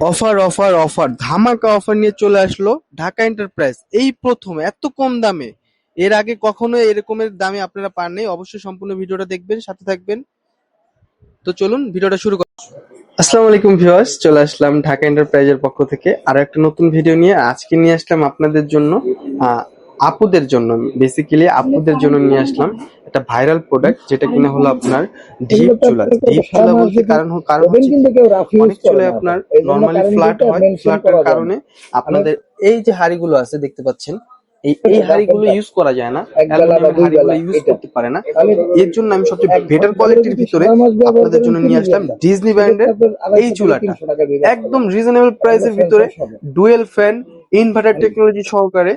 Offer offer offer ধামাকা offer নিয়ে চলে আসলো ঢাকা এন্টারপ্রাইজ এই প্রথম, এত কম দামে। এর আগে কখনো এরকমের দামে আপনারা পান নেই। অবশ্যই সম্পূর্ণ ভিডিওটা দেখবেন, সাথে থাকবেন। তো চলুন, ভিডিওটা শুরু করি। আসসালামু আলাইকুম ভিউয়ার্স চলে আসলাম ঢাকা এন্টারপ্রাইজের পক্ষ থেকে। আর একটা নতুন ভিডিও নিয়ে। আজকে নিয়ে আসলাম আপনাদের জন্য আপুদের জন্য বেসিক্যালি আপুদের জন্য নিয়ে আসলাম একটা ভাইরাল প্রোডাক্ট যেটা কিনা হলো আপনার ডিপ চুলা। ডিপ চুলা বলতে কারণ কারণ অনেক না। আপনার নরমালি ফ্ল্যাট হয়। ফ্ল্যাটের কারণে আপনাদের এই যে হাড়িগুলো আছে দেখতে পাচ্ছেন এই এই হাড়িগুলো ইউজ করা যায় না। অ্যালুমিনিয়াম হাড়িগুলো ইউজ করতে পারে না। এর জন্য আমি সবচেয়ে বেটার কোয়ালিটির ভিতরে আপনাদের জন্য নিয়ে আসলাম ডিজনি ব্র্যান্ডের এই চুলাটা। একদম রিজনেবল প্রাইসের ভিতরে ডুয়েল ফ্যান ইনভার্টার টেকনোলজি সহকারে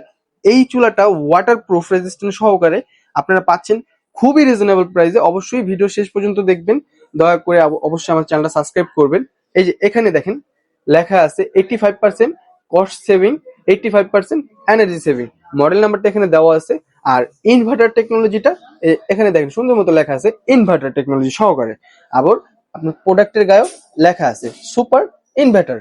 এই চুলাটা ওয়াটার প্রুফ রেজিস্ট্যান্ট সহকারে আপনারা পাচ্ছেন খুবই রিজনেবল প্রাইসে অবশ্যই ভিডিও শেষ পর্যন্ত দেখবেন। দয়া করে অবশ্যই আমার চ্যানেলটা সাবস্ক্রাইব করবেন। এই যে এখানে দেখেন, লেখা আছে eighty five percent cost saving eighty five percent energy saving model নাম্বারটা এখানে দেওয়া আছে। আর ইনভার্টার টেকনোলজিটা এখানে দেখেন, সুন্দর মতো লেখা আছে ইনভার্টার টেকনোলজি সহকারে। আবার আপনার প্রোডাক্টের গায়েও লেখা আছে সুপার ইনভার্টার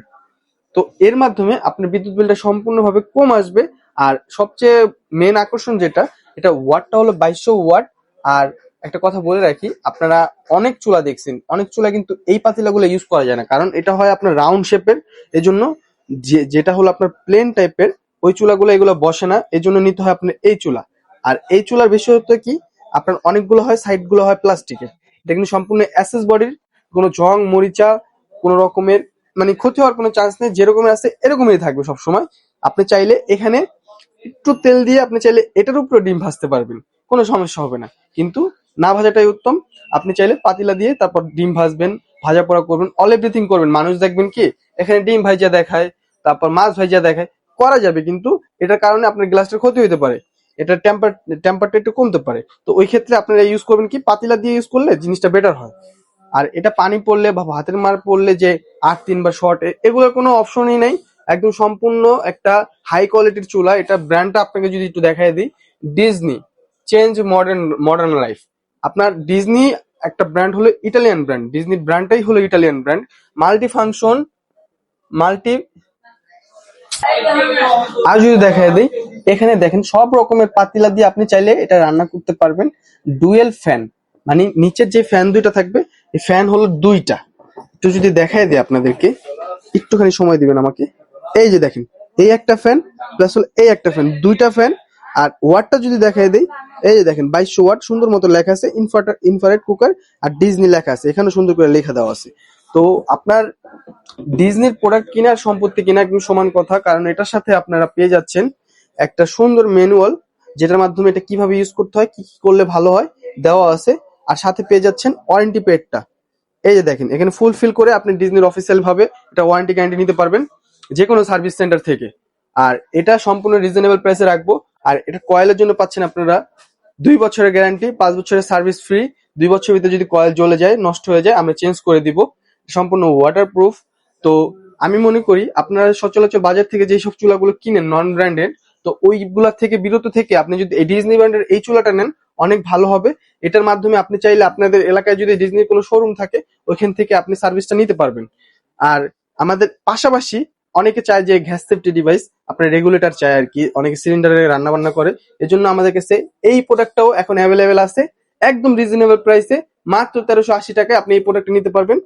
তো এর মাধ্যমে আপনার বিদ্যুৎ বিলটা সম্পূর্ণভাবে কম আসবে। আর সবচেয়ে মেন আকর্ষণ যেটা, এটা ওয়াটটা হলো বাইশশো ওয়াট আর একটা কথা বলে রাখি, আপনারা অনেক চুলা দেখছেন, অনেক চুলা কিন্তু এই পাতিলাগুলো ইউজ করা যায় না, কারণ এটা হয় আপনার রাউন্ড শেপের এজন্য যে- যেটা হলো আপনার প্লেন টাইপের ওই চুলাগুলো এগুলো বসে না এই জন্য নিতে হয় আপনার এই চুলা। আর এই চুলার বিশেষত্ব কি? আপনার অনেকগুলো হয় সাইডগুলো হয় প্লাস্টিকের। এটা কিন্তু সম্পূর্ণ অ্যাসেস বডির কোনো জং, মরিচা, কোনো রকমের মানে ক্ষতি হওয়ার কোনো চান্স নেই যেরকমের আছে এরকমই থাকবে সবসময়। আপনি চাইলে এখানে একটু তেল দিয়ে আপনি চাইলে এটার উপরে ডিম ভাজতে পারবেন। কোনো সমস্যা হবে না। কিন্তু না ভাজাটাই উত্তম। আপনি চাইলে পাতিলা দিয়ে তারপর ডিম ভাজবেন, ভাজা পোড়া করবেন অল এভরিথিং করবেন। মানুষ দেখবেন কি, এখানে ডিম ভাইজা দেখায়, তারপর মাছ ভাইজা দেখায়। করা যাবে, কিন্তু এটার কারণে আপনার গ্লাসটার ক্ষতি হতে পারে। এটা টেম্পার টেম্পারটা একটু কমতে পারে। তো ওই ক্ষেত্রে আপনারা ইউজ করবেন কি, পাতিলা দিয়ে ইউজ করলে জিনিসটা বেটার হয়। আর এটা পানি পড়লে বা ভাতের মার পড়লে যে আট, তিন বা শর্ট এগুলোর কোনো অপশনই নাই। একদম সম্পূর্ণ একটা হাই কোয়ালিটির চুলা। এটা ব্র্যান্ডটা আপনাকে যদি একটু দেখাই দিই Disney change modern modern life আপনার ডিজনি একটা ব্র্যান্ড হলো ইটালিয়ান ব্র্যান্ড ডিজনি ব্র্যান্ডটাই হলো Italian brand multi function multi আর যদি দেখাই দিই, এখানে দেখেন সব রকমের পাতিলা দিয়ে আপনি চাইলে এটা রান্না করতে পারবেন। ডুয়েল ফ্যান মানে নিচের যে ফ্যান দুইটা থাকবে, এই ফ্যান হলো দুইটা। একটু যদি দেখাই দিই আপনাদেরকে, একটুখানি সময় দিবেন আমাকে। এই যে দেখেন, এই একটা ফ্যান প্লাস হলো এই একটা ফ্যান দুইটা ফ্যান আর ওয়াটটা যদি দেখাই দেই, এই যে দেখেন, বাইশশো ওয়াট সুন্দর মতো লেখা আছে ইনফার্টার ইনফারেট কুকার আর ডিজনি লেখা আছে, এখানে সুন্দর করে লেখা দেওয়া আছে। তো আপনার ডিজনির প্রোডাক্ট কেনার সম্পত্তি কেনা একদম সমান কথা, কারণ এটার সাথে আপনারা পেয়ে যাচ্ছেন একটা সুন্দর ম্যানুয়াল যেটার মাধ্যমে এটা কীভাবে ইউজ করতে হয়, কি কি করলে ভালো হয়, দেওয়া আছে। আর সাথে পেয়ে যাচ্ছেন ওয়ারেন্টি পেডটা এই যে দেখেন, এখানে ফুলফিল করে আপনি ডিজনির অফিসিয়াল ভাবে এটা ওয়ারেন্টি গ্যারান্টি নিতে পারবেন। যে কোনো সার্ভিস সেন্টার থেকে। আর এটা সম্পূর্ণ রিজনেবল প্রাইসে রাখব। আর এটা কয়েলের জন্য পাচ্ছেন আপনারা দুই বছরের গ্যারান্টি পাঁচ বছরের সার্ভিস ফ্রি দুই বছরের ভিতরে যদি কয়েল জ্বলে যায়, নষ্ট হয়ে যায় আমরা চেঞ্জ করে দিব। সম্পূর্ণ ওয়াটার প্রুফ তো আমি মনে করি আপনারা সচরাচর বাজার থেকে যেই সব চুলাগুলো কিনেন নন ব্র্যান্ডেড তো ওইগুলা থেকে, বিরত থেকে আপনি যদি এই ডিজনি ব্র্যান্ডের এই চুলাটা নেন, অনেক ভালো হবে। এটার মাধ্যমে আপনি চাইলে আপনাদের এলাকায় যদি ডিজনির কোনো শোরুম থাকে, ওইখান থেকে আপনি সার্ভিসটা নিতে পারবেন। আর আমাদের পাশাপাশি অনেকে চায় যে গ্যাস সেফটি ডিভাইস আপনার রেগুলেটর চায় আর কি, অনেকে সিলিন্ডারে রান্না বান্না করে। এজন্য আমাদের কাছে এই প্রোডাক্টটাও এখন অ্যাভেলেবেল আছে, একদম রিজনেবল প্রাইসে মাত্র তেরোশো আশি টাকায় আপনি এই প্রোডাক্টটা নিতে পারবেন।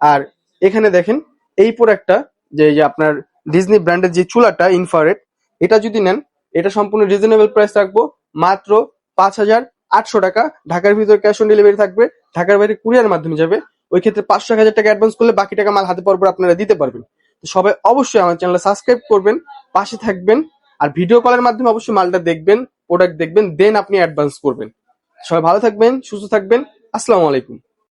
আর এখানে দেখেন, এই প্রোডাক্টটা যে আপনার ডিজনি ব্র্যান্ডের যে চুলাটা ইনফারেট এটা যদি নেন, এটা সম্পূর্ণ রিজনেবল প্রাইস রাখব, মাত্র পাঁচ হাজার আটশো টাকা। ঢাকার ভিতরে ক্যাশ অন ডেলিভারি থাকবে, ঢাকার বাইরে কুরিয়ার মাধ্যমে যাবে। ওই ক্ষেত্রে পাঁচশো এক হাজার টাকা অ্যাডভান্স করলে বাকি টাকা মাল হাতে পর আপনারা দিতে পারবেন। সবাই অবশ্যই আমার চ্যানেল সাবস্ক্রাইব করবেন, পাশে থাকবেন, আর ভিডিও কলের মাধ্যমে অবশ্যই মালটা দেখবেন প্রোডাক্ট দেখবেন দেন আপনি অ্যাডভান্স করবেন। সবাই ভালো থাকবেন, সুস্থ থাকবেন, আসসালামু আলাইকুম।